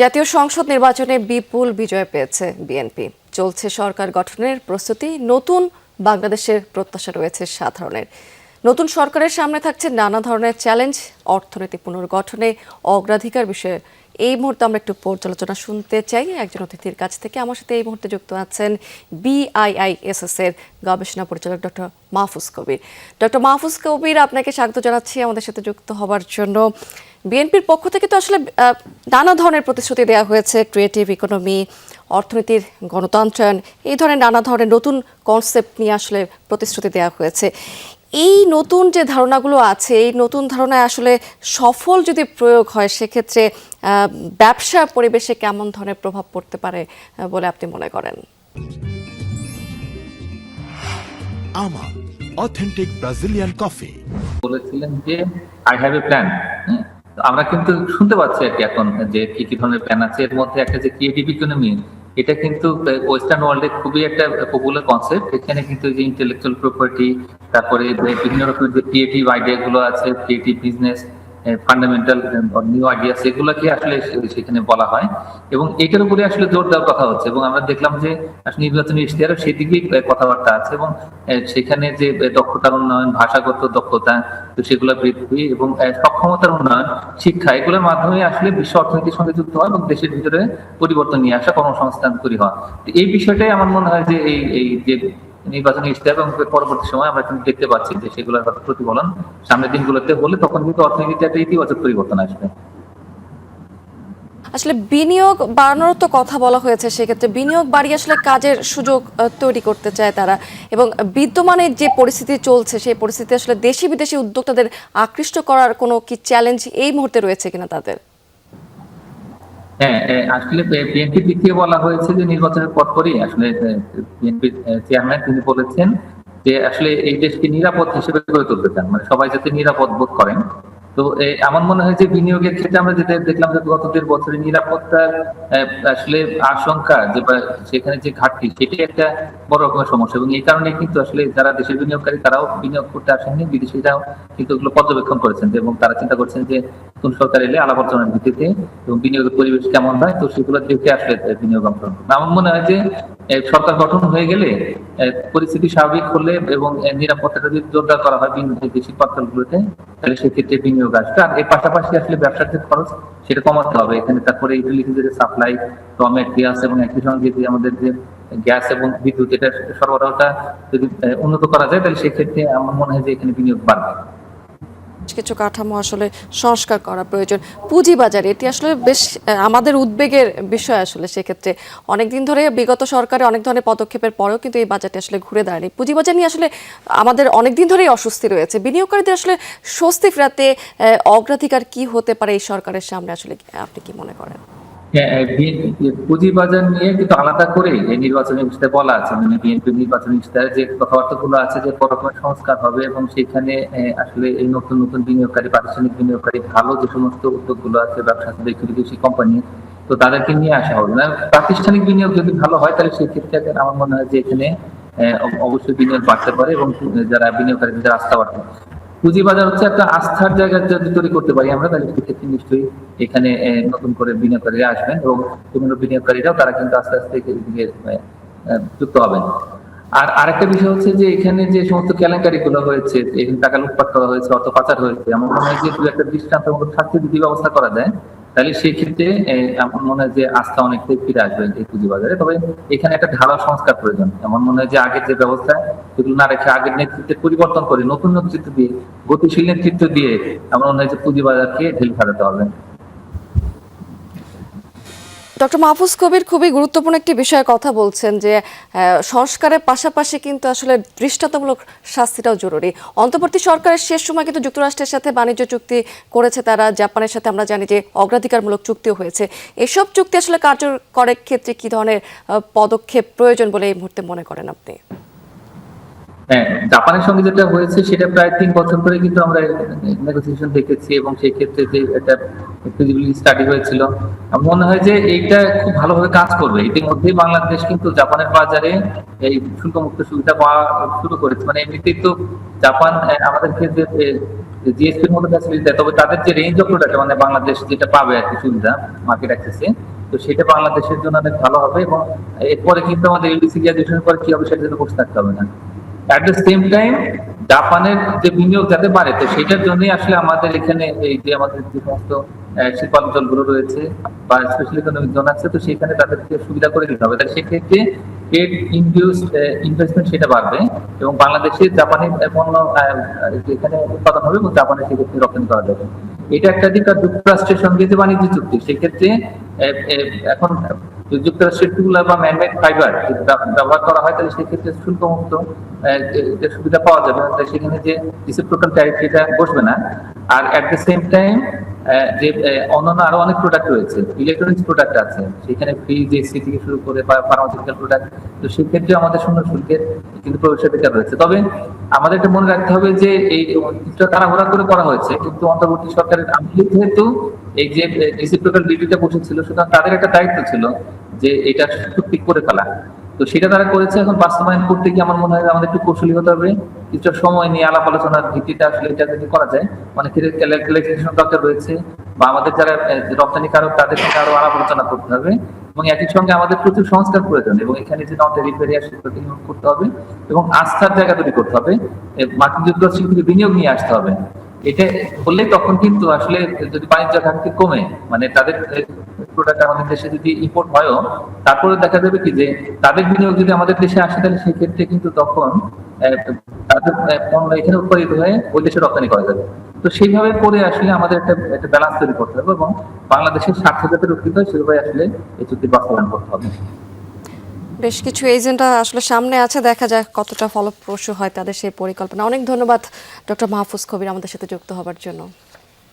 জাতীয় সংসদ নির্বাচনে বিপুল বিজয় পেয়েছে বিএনপি। চলছে সরকার গঠনের প্রস্তুতি, নতুন বাংলাদেশের প্রত্যাশা রয়েছে সাধারণের। নতুন সরকারের সামনে থাকছে নানা ধরনের চ্যালেঞ্জ অর্থনীতি পুনর্গঠনে অগ্রাধিকার বিষয়ে। এই মুহূর্তে আমরা একটু পর্যালোচনা শুনতে চাই। একজন অতিথির কাছ থেকে আমার সাথে এই মুহূর্তে যুক্ত আছেন বিআইআইএসএস এর গবেষণা পরিচালক ডক্টর মাহফুজ কবির। ডক্টর মাহফুজ কবির, আপনাকে স্বাগত জানাচ্ছি আমাদের সাথে যুক্ত হবার জন্য। বিএনপির পক্ষ থেকে তো আসলে নানা ধরনের প্রতিশ্রুতি দেওয়া হয়েছে ক্রিয়েটিভ ইকোনমি অর্থনীতির গণতন্ত্রায়ন এই ধরনের নানা ধরনের নতুন কনসেপ্ট নিয়ে আসলে প্রতিশ্রুতি দেওয়া হয়েছে। এই নতুন যে ধারণাগুলো আছে এই নতুন ধারণায় আসলে সফল যদি প্রয়োগ হয় সেক্ষেত্রে ব্যবসা পরিবেশে কেমন ধরনের প্রভাব পড়তে পারে বলে আপনি মনে করেন? আমা অথেন্টিক ব্রাজিলিয়ান কফি বলেছিলেন যে আই হ্যাভ এ প্ল্যান আমরা কিন্তু শুনতে পাচ্ছি আর কি এখন যে কি কি ধরনের প্ল্যান আছে। এর মধ্যে একটা যে ক্রিয়েটিভ ইকোনমি এটা কিন্তু ওয়েস্টার্ন ওয়ার্ল্ডে খুবই একটা পপুলার কনসেপ্ট এখানে কিন্তু যে ইন্টেলেকচুয়াল প্রপার্টি তারপরে বিভিন্ন রকমের যে ক্রিয়েটিভ আইডিয়া গুলো আছে creative business fundamental new idea সেগুলোকে আসলে সেখানে বলা হয়। এবং এটার উপরে আসলে জোর দেওয়ার কথা হচ্ছে। এবং আমরা দেখলাম যে, আসলে নির্বাচনী ইশতেহারও সেদিকেই কথাবার্তা আছে এবং সেখানে যে দক্ষতার উন্নয়ন, ভাষাগত দক্ষতা সেগুলো বৃদ্ধি এবং সক্ষমতার উন্নয়ন, শিক্ষা, এগুলোর মাধ্যমে আসলে বিশ্ব অর্থনীতির সঙ্গে যুক্ত হয় এবং দেশের ভিতরে পরিবর্তন নিয়ে আসা কর্মসংস্থান তৈরি হয় এই বিষয়টাই আমার মনে হয় যে এই এই যে নির্বাচনী ইশতেহার এবং পরবর্তী সময় আমরা কিন্তু দেখতে পাচ্ছি যে সেগুলোর হয়তো প্রতিফলন সামনের দিনগুলোতে হলে তখন কিন্তু অর্থনীতিতে একটা ইতিবাচক পরিবর্তন আসবে। আসলে বিনিয়োগ বাড়ানোর তো কথা বলা হয়েছে, সেক্ষেত্রে বিনিয়োগ বাড়িয়ে আসলে কাজের সুযোগ তৈরি করতে চায় তারা। এবং বিদ্যমানের যে পরিস্থিতি চলছে, সেই পরিস্থিতি আসলে দেশি বিদেশি উদ্যোক্তাদের আকৃষ্ট করার কোনো কি চ্যালেঞ্জ এই মুহূর্তে রয়েছে কিনা তাদের? হ্যাঁ আসলে বিএনপি দিক বলা হয়েছে যে নির্বাচনের পরপরই আসলে বিএনপি চেয়ারম্যান তিনি বলেছেন যে আসলে এই দেশকে নিরাপদ হিসেবে গড়ে তুলতে চান। মানে সবাই যাতে নিরাপদ বোধ করেন। তো আমার মনে হয় যে বিনিয়োগের ক্ষেত্রে আমরা যেটা দেখলাম যে গত দেড় বছরে নিরাপত্তার আসলে আশঙ্কা যে সেখানে যে ঘাটতি সেটি একটা বড় রকমের সমস্যা এবং এই কারণে কিন্তু আসলে যারা দেশের বিনিয়োগকারী, তারাও বিনিয়োগ করতে আসেননি বিদেশিরাও কিন্তু এগুলো পর্যবেক্ষণ করেছেন এবং তারা চিন্তা করছেন যে, নতুন সরকার এলে আলাপ আলোচনার ভিত্তিতে এবং বিনিয়োগের পরিবেশ কেমন হয়, তো সেগুলো দেখে আসলে বিনিয়োগ অংশগ্রহণ। আমার মনে হয় যে সরকার গঠন হয়ে গেলে পরিস্থিতি স্বাভাবিক হলে এবং নিরাপত্তাটা যদি জোরদার করা হয় দেশি পাত্রগুলোতে তাহলে সেক্ষেত্রে বিনিয়োগ আসবে। আর এর পাশাপাশি আসলে ব্যবসার যে খরচ, সেটা কমাতে হবে। এখানে তারপরে ইউটিলিটি যে সাপ্লাই টমেট গ্যাস এবং একই সঙ্গে যে আমাদের যে গ্যাস এবং বিদ্যুৎ, এটা সরবরাহটা যদি উন্নত করা যায়, তাহলে সেক্ষেত্রে আমার মনে হয় যে এখানে বিনিয়োগ বাড়বে। কিছু কাঠামো আসলে সংস্কার করা প্রয়োজন। পুঁজিবাজার, এটি আসলে বেশ আমাদের উদ্বেগের বিষয় আসলে সেক্ষেত্রে। অনেকদিন ধরে বিগত সরকারে অনেক ধরনের পদক্ষেপের পরেও কিন্তু এই বাজারটি আসলে ঘুরে দাঁড়ায়নি। পুঁজিবাজার নিয়ে আসলে আমাদের অনেকদিন ধরেই অস্বস্তি রয়েছে। বিনিয়োগকারীদের আসলে স্বস্তি ফেরাতে অগ্রাধিকার কি হতে পারে এই সরকারের সামনে আসলে আপনি কি মনে করেন? পুঁজিবাজার নিয়ে কিন্তু আলাদা করে এই নির্বাচনী বলা আছে। মানে বিএনপি নির্বাচনী যে আছে যে সংস্কার হবে এবং সেখানে আসলে এই নতুন নতুন বিনিয়োগকারী প্রাতিষ্ঠানিক বিনিয়োগকারী, ভালো যে সমস্ত উদ্যোগগুলো আছে, ব্যবসা কোম্পানি তো তাদেরকে নিয়ে আসা হবে। না প্রাতিষ্ঠানিক বিনিয়োগ যদি ভালো হয়, তাহলে সেক্ষেত্রে আমার মনে হয় যে এখানে অবশ্যই বিনিয়োগ বাড়তে পারে এবং যারা বিনিয়োগকারীদের আস্থা বাড়তে পুঁজিবাজার হচ্ছে একটা আস্থার জায়গা যদি তৈরি করতে পারি আমরা, তাহলে সেক্ষেত্রে নিশ্চয়ই এখানে নতুন করে বিনিয়োগকারীরা আসবেন এবং পুরনো বিনিয়োগকারীরাও তারা কিন্তু আস্তে আস্তে এদিকে যুক্ত হবেন। আর আরেকটা বিষয় হচ্ছে যে এখানে যে সমস্ত কেলেঙ্কারি গুলো হয়েছে, এখানে টাকা লুটপাট করা হয়েছে, অর্থ পাচার হয়েছে, আমার মনে হয় যে একটা দৃষ্টান্তমূলক শাস্তি যদি ব্যবস্থা করা যায়। তাহলে সেই ক্ষেত্রে আমার মনে হয় যে আস্থা অনেকটাই ফিরে আসবে এই পুঁজিবাজারে। তবে এখানে একটা ঢালা সংস্কার প্রয়োজন। আমার মনে হয় যে আগের যে ব্যবস্থা সেগুলো না রেখে আগের নেতৃত্বের পরিবর্তন করে, নতুন নেতৃত্ব দিয়ে, গতিশীল নেতৃত্ব দিয়ে, আমার মনে হয় যে পুঁজিবাজারকে ঢিল ফেরাতে হবে। ডক্টর মাহফুজ কবির খুবই গুরুত্বপূর্ণ একটি বিষয়ে কথা বলছেন যে সংস্কারের পাশাপাশি কিন্তু আসলে দৃষ্টান্তমূলক শাস্তিটাও জরুরি। অন্তর্বর্তী সরকারের শেষ সময় কিন্তু যুক্তরাষ্ট্রের সাথে বাণিজ্য চুক্তি করেছে তারা, জাপানের সাথে আমরা জানি যে অগ্রাধিকারমূলক চুক্তিও হয়েছে। এসব চুক্তি আসলে কার্যকরের ক্ষেত্রে কি ধরনের পদক্ষেপ প্রয়োজন বলে এই মুহূর্তে মনে করেন আপনি? হ্যাঁ জাপানের সঙ্গে যেটা হয়েছে সেটা প্রায় তিন বছর ধরে কিন্তু আমরা নেগোসিয়েশন দেখেছি এবং সেই ক্ষেত্রে যে একটা ফিজিবিলিটি স্টাডি হয়েছিল মনে হয় যে এইটা খুব ভালোভাবে কাজ করবে। ইতিমধ্যেই বাংলাদেশ কিন্তু জাপানের বাজারে এই শুল্ক মুক্ত সুবিধা পাওয়া শুরু করেছে। মানে এমনিতেই তো জাপান আমাদেরকে যে জিএসপির মতো ফ্যাসিলিটি দেয়, তবে তাদের যে রেঞ্জ অফ প্রোডাক্ট মানে বাংলাদেশ যেটা পাবে আর কি সুবিধা মার্কেট অ্যাক্সেসে তো সেটা বাংলাদেশের জন্য অনেক ভালো হবে এবং এরপরে কিন্তু আমাদের এলডিসি গ্রাজুয়েশনের পরে কি হবে সেটা জন্য বসে থাকতে হবে না। অ্যাট দ্য সেম টাইম জাপানের যে বিনিয়োগ যাতে বাড়ে, তো সেটার জন্যই আসলে আমাদের এখানে এই যে আমাদের যে সমস্ত শিল্পাঞ্চলগুলো রয়েছে বা স্পেশাল ইকোনমিক জোন আছে, তো সেখানে তাদেরকে সুবিধা করে দিতে হবে। তাহলে সেক্ষেত্রে ট্রেড ইনডিউস ইনভেস্টমেন্ট সেটা বাড়বে এবং বাংলাদেশে জাপানি পণ্য এখানে উৎপাদন হবে এবং জাপানে সেক্ষেত্রে রপ্তানি করা যাবে। এটা একটা দিক, আর যুক্তরাষ্ট্রের সঙ্গে যে বাণিজ্য চুক্তি, সেক্ষেত্রে এখন যুক্তরাষ্ট্রের টুলা বা ম্যানমেড ফাইবার ব্যবহার করা হয়, তাহলে সেক্ষেত্রে শুল্কমুক্ত সুবিধা পাওয়া যাবে। তাই সেখানে যে রিসিপ্রোকাল ট্যারিফ সেটা বসবে না। আর অ্যাট দ্য সেম টাইম যে অন্যান্য আরও অনেক প্রোডাক্ট রয়েছে। ইলেকট্রনিক্স প্রোডাক্ট আছে। সেখানে ফ্রিজ এসি থেকে শুরু করে ফার্মাসিউটিক্যাল প্রোডাক্ট তো সেক্ষেত্রে আমাদের শূন্য শুল্কের কিন্তু প্রবেশাধিকার রয়েছে। তবে আমাদের এটা মনে রাখতে হবে যে, এই তাড়াহুড়া করে করা হয়েছে। কিন্তু অন্তর্বর্তী সরকারের আমলে যেহেতু এই যে রেসিপ্রোকাল ডিউটিটা বসেছিল, সুতরাং তাদের একটা দায়িত্ব ছিল যে এটা সত্যি করে ফেলা। তো সেটা তারা করেছে এখন বাস্তবায়ন করতে গিয়ে আমার মনে হয় আমাদের একটু কৌশলী হতে হবে। কিছুটা সময় নিয়ে আলাপ আলোচনার ভিত্তিতে আসলে এটা যদি করা যায় অনেকের ক্যালকুলেশন দরকার রয়েছে বা আমাদের যারা আহ, রপ্তানিকারক তাদের সঙ্গে আরও আলাপ আলোচনা করতে হবে এবং একই সঙ্গে আমাদের প্রচুর সংস্কার প্রয়োজন এবং এখানে যে নন টেরিফেরিয়া সেগুলোকে নিয়োগ করতে হবে এবং আস্থার জায়গা তৈরি করতে হবে। মার্কিন যুক্তরাষ্ট্র থেকে বিনিয়োগ নিয়ে আসতে হবে। এটা করলে তখন কিন্তু আসলে যদি বাণিজ্য ঘাটতি কমে মানে তাদের প্রোডাক্ট আমাদের দেশে যদি ইম্পোর্ট হয়ও তারপরে দেখা যাবে কি যে তাদের বিনিয়োগ যদি আমাদের দেশে আসে, তাহলে সেক্ষেত্রে কিন্তু তখন তাদের পণ্য এখানে উৎপাদিত হয়ে ওই দেশে রপ্তানি করা যাবে। তো সেইভাবে করে আসলে আমাদের একটা একটা ব্যালেন্স তৈরি করতে হবে এবং বাংলাদেশের স্বার্থ যাতে রক্ষিত হয়, সেভাবে আসলে এই চুক্তি বাস্তবায়ন করতে হবে। বেশ কিছু এজেন্ডা আসলে সামনে আছে, দেখা যাক কতটা ফলপ্রসূ হয় তাদের সেই পরিকল্পনা। অনেক ধন্যবাদ ডক্টর মাহফুজ কবির আমাদের সাথে যুক্ত হবার জন্য।